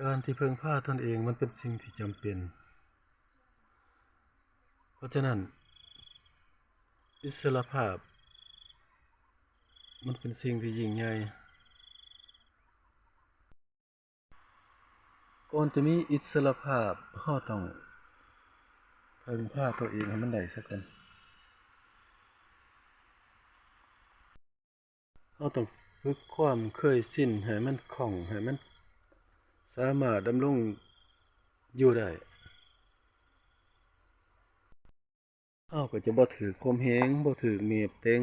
การที่เพิ่งพาตนเองมันเป็นสิ่งที่จำเป็น เพราะฉะนั้น อิสรภาพ มันเป็นสิ่งที่ยิ่งใหญ่ก่อนจะมีอิสรภาพเฮาต้องเพิ่งพาตัวเองให้มันได้สักก่อนเฮาต้องฝึกความเคยชินให้มันคล่องให้มัน สามารถดำรงอยู่ได้เฮาก็จะบ่ถือคมเหงบ่ถือเมียบเต็ง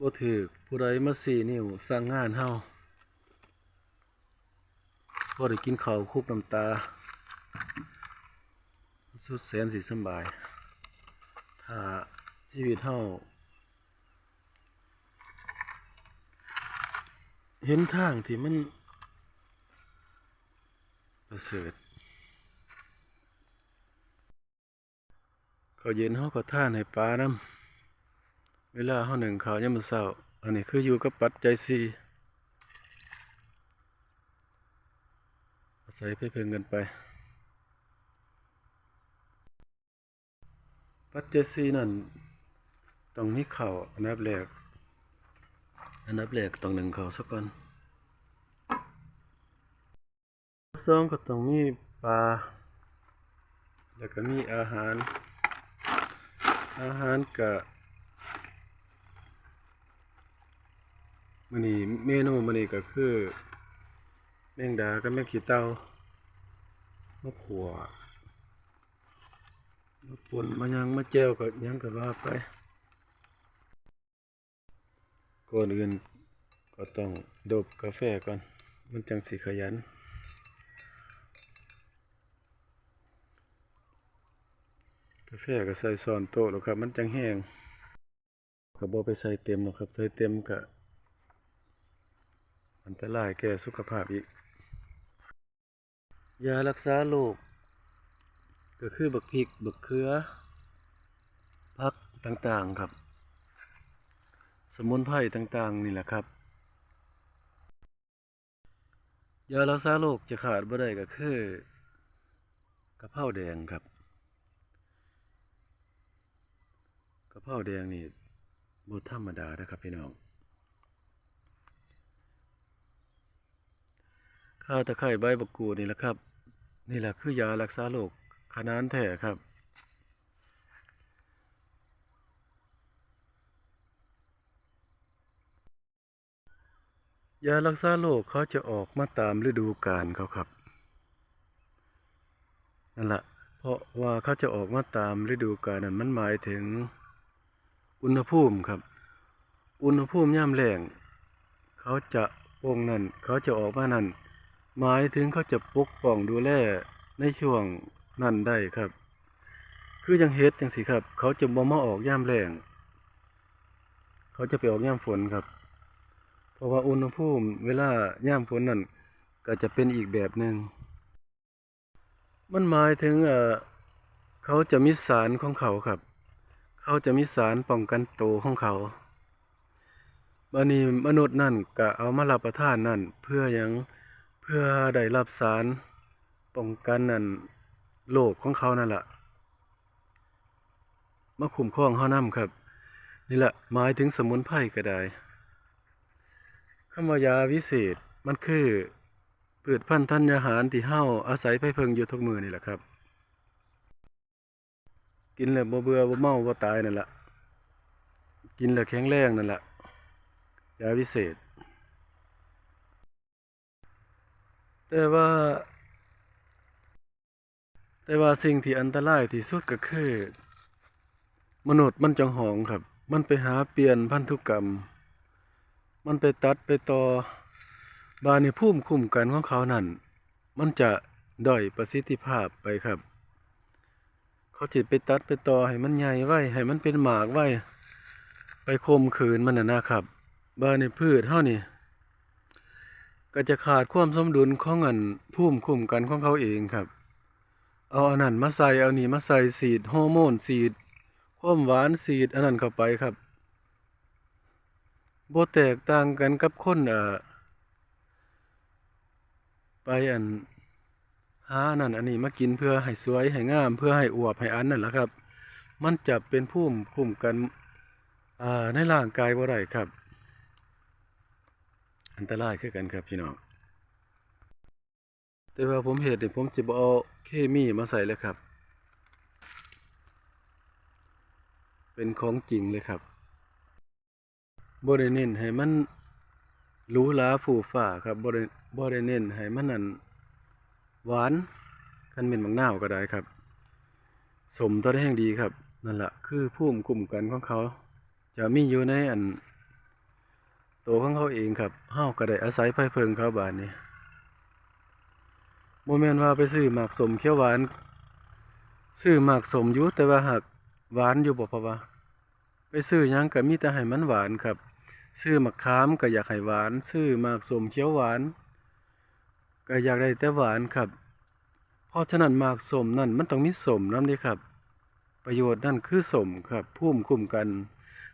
บ่ถือผู้ใดมาสี่นิ้วสั่งงานเฮาบ่ได้กินข้าวคุบน้ำตา สุดแสนสิสบาย ถ้าชีวิตเฮา เห็นทางที่มันประเสริฐเขาเย็นเฮาก็ท่านให้ปลาน้ำเวลาเฮาหนึ่งเขายามมื้อเช้า อันนี้คืออยู่กับปัจจัยสี่อาศัยไปเพิ่งกันไป ปัจจัยสี่นั่นต้องมีเขาอันดับแรกอันดับแรกต้องหนึ่งเขาวซะก่อน สองก็ต้องมีปลา แล้วก็มีอาหาร อาหารก็มื้อนี้เมนูมื้อนี้ก็คือ แมงดากับแมงขี้เต่ามะขวมาป่นมายังมาแจ่วก็ยังก็ว่าไปก่อนอื่นก็ต้องดบกาแฟก่อน มันจังสิขยันาแฟก็ใส่ซ้อนโต๊ะแล้วครับ มันจังแห้งก็บ่ไปใส่เต็มหรอกครับ ใส่เต็มก็อันตรายแก่สุขภาพอีก ยารักษาโรคก็คือบักพริกบักเขือพักต่างๆครับ สมุนไพรต่างๆ นี่แหละครับยารักษาโรคจะขาดบ่ได้ก็คือกระเพราแดงครับ กระเพราแดงนี่บ่ธรรมดานะครับพี่น้อง ข้าวตะไคร้ใบบักกูนี่แหละครับ นี่แหละคือยารักษาโรคขนานแท้ครับยารักษาโรคเขาจะออกมาตามฤดูกาลเขาครับนั่นแหละเพราะว่าเขาจะออกมาตามฤดูกาลนั้นมันหมายถึง อุณหภูมิครับ อุณหภูมิย่ำแรงเขาจะวงนั้นเขาจะออกมานั่นหมายถึงเขาจะปกป้องดูแลในช่วงนั้นได้ครับ คือจังเฮ็ดจังสิครับ เขาจะบ่มาออกย่ามแรงเขาจะไปออกย่ามฝนครับ เพราะว่าอุณหภูมิเวลาย่ามฝนนั่นก็จะเป็นอีกแบบหนึ่งมันหมายถึงเออเขาจะมีสารของเขาครับ เขาจะมีสารป้องกันโตวของเขาบัดนี้มนุษย์นั่นก็เอามารับประทานนั่น เพื่อยังเพื่อได้รับสารป้องกันนั่นโรคของเขานั่นแหละมาคุ้มครองเฮานํครับ นี่แหละหมายถึงสมุนไพรก็ได้คำว่ายาวิเศษมันคือพืชพันธุ์ธัญญาหารที่เฮาอาศัยไปเพิงอยู่ทุกมือนี่แหละครับ กินแล้วบ่เบื่อบ่เมาบ่ตายนั่นแหละกินแล้วแข็งแรงนั่นแหละยาวิเศษ แต่ว่า แต่ว่าสิ่งที่อันตรายที่สุดก็คือ มนุษย์มันจังหองครับ มันไปหาเปลี่ยนพันธุกรรม มันไปตัดไปต่อบาในภูมิคุ้มกันของเขานั่น มันจะด้อยประสิทธิภาพไปครับ เขาจิตไปตัดไปต่อให้มันใหญ่ไว้ให้มันเป็นหมากไว้ ไปคมขืนมันน่ะนะครับ บ้านในพืชเฮานี่ก็จะขาดความสมดุลของอันภูมิคุ้มกันของเขาเองครับ เอาอันนั้นมาใส่เอานี่มาใส่สีดฮอร์โมนสีดความหวานสีดอันนั้นเข้าไปครับโบแตกต่างกันกับคนเอ่อไปอัน หานั่นอันนี้มากินเพื่อให้สวยให้งาม เพื่อให้อวบให้อันนั่นแหละครับ มันจะเป็นภูมิคุ้มกันในร่างกายบ่ได้ครับ อันตรายคือกันครับพี่น้องแต่ว่าผมเฮ็ดนี่ยผมจะเอาเคมีมาใส่เลยครับ เป็นของจริงเลยครับบ่ได้เน้นให้มันรูหราฟูฟ้าครับบ่ได้บ่ได้เน้นให้มันนั่น หวานคันเป็นมังหน้าวก็ได้ครับสมตัวได้แห่งดีครับ นั่นแหละคือภูมิคุ้มกันของเขา จะมีอยู่ในอันตัวของเขาเองครับเฮาก็ได้อาศัยไผเพิงเขาบาดนี้บ่แม่นว่าไปซื้อหมากสมเขียวหวาน ซื้อหมากสมอยู่แต่ว่าหากหวานอยู่บ่เพราะว่าไปซื้อยังก็มีแต่ให้มันหวานครับ ซื้อมะขามก็อยากให้หวาน ซื้อหมากสมเขียวหวาน ก็อยากได้แต่หวานครับ เพราะฉะนั้นหมากสมนั่นมันต้องมีสมน้ำเด้ครับ ประโยชน์นั่นคือสมครับภูมิคุ้มกัน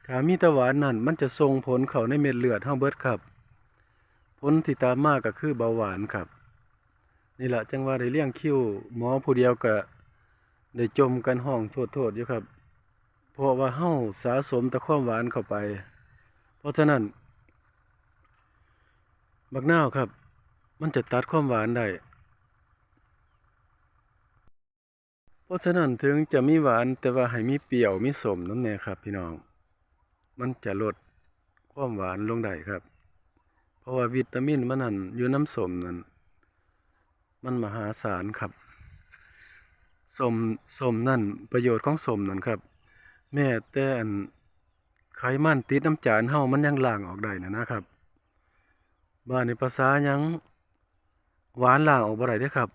ถ้ามีแต่หวานนั่นมันจะส่งผลเข้าในเม็ดเลือดเฮาเบิดครับ ผลที่ตามมากก็คือเบาหวานครับ นี่แหละจังว่าได้เลี้ยงคิวหมอผู้เดียวก็ได้จมกันห้องโทษๆอยู่ครับ เพราะว่าเฮาสะสมแต่ความหวานเข้าไป เพราะฉะนั้นบักนาวครับ มันจะตัดความหวานได้ เพราะฉะนั้นถึงจะมีหวานแต่ว่าให้มีเปรี้ยวมีสมน้ำแน่ครับ พี่น้อง มันจะลดความหวานลงได้ครับ เพราะว่าวิตามินมันนั่นอยู่น้ำสมนั่นมันมหาศาลครับสมสมนั่นประโยชน์ของสมนั่นครับ แม้แต่อันไขมันติดน้ำจานเฮามันยังล้างออกได้นะนะครับบ้านในภาษายัง หวานล้างออกบ่ได้เด้ครับ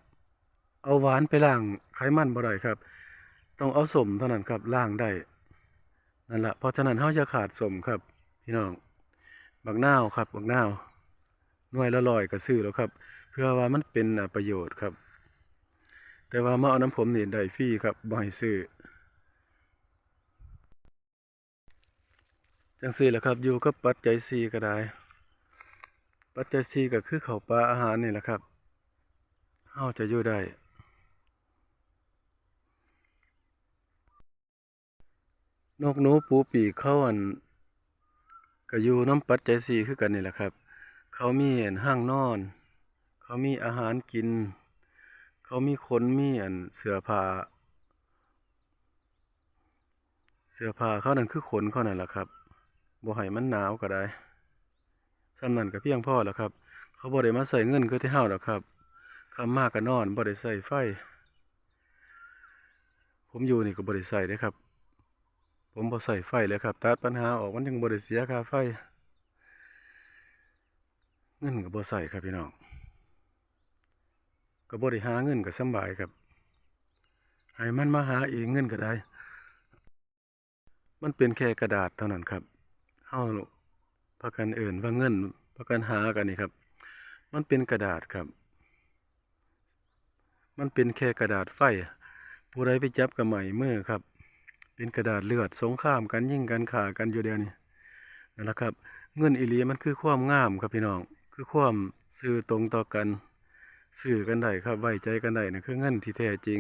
เอาหวานไปล้างไขมันบ่ได้ครับ ต้องเอาสมเท่านั้นครับล้างได้นั่นละเพราะฉะนั้นเฮาจะขาดสมครับ พี่น้องบักนาวครับบักนาวหน่วยละร้อยก็ซื้อแล้วครับ เพื่อว่ามันเป็นประโยชน์ครับ แต่ว่ามาเอาน้ำผมนี่ได้ฟรีครับบ่ให้ซื้อจังซี่แหละครับอยู่กับปัจจัย4ก็ได้ ปัจจัย4ก็คือเขาปลาอาหารนี่แหละครับ เฮาจะอยู่ได้ นกหนูปูปีกเขาอันก็อยู่น้ำปัจจัยสี่คือกันนี่แหละครับ เขามีอันห้างนอน เขามีอาหารกิน เขามีขนมีอันเสื้อผ้าเสื้อผ้าเขานั่นคือขนเขานั่นแหละครับบ่ให้มันหนาวก็ได้สำนั้นก็เพียงพอแล้วครับ เขาบ่ได้มาใส่เงินคือที่เฮาหรอกครับ คำมากก็นอนบ่ได้ใส่ไฟ ผมอยู่นี่ก็บ่ได้ใส่เด้ครับ ผมบ่ใส่ไฟเลยครับ ตัดปัญหาออกมันยังบ่ได้เสียค่าไฟ เงินก็บ่ใส่ครับพี่น้อง ก็บ่ได้หาเงินก็สบายครับ ให้มันมาหาเองเงินก็ได้ มันเป็นแค่กระดาษเท่านั้นครับเฮาพากันเอิ่นว่าเงินพากันหากันนี่ครับ มันเป็นกระดาษครับ มันเป็นแค่กระดาษไฟผู้ใดไปจับกับไหม่เมื่อครับ เป็นกระดาษเลือดสงครามกันยิ่งกันขากันอยู่เดียวนี่นั่นแหละครับ เงินอีหลีมันคือความงามครับพี่น้อง คือความสื่อตรงต่อกันสื่อกันได้ครับไว้ใจกันได้นะคือเงินที่แท้จริง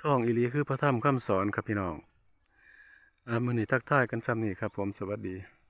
ท่องอีหลีคือพระธรรมคำสอนครับพี่น้องอ่ามือนี้ทักทายกันซ้ำนี่ครับ ผมสวัสดี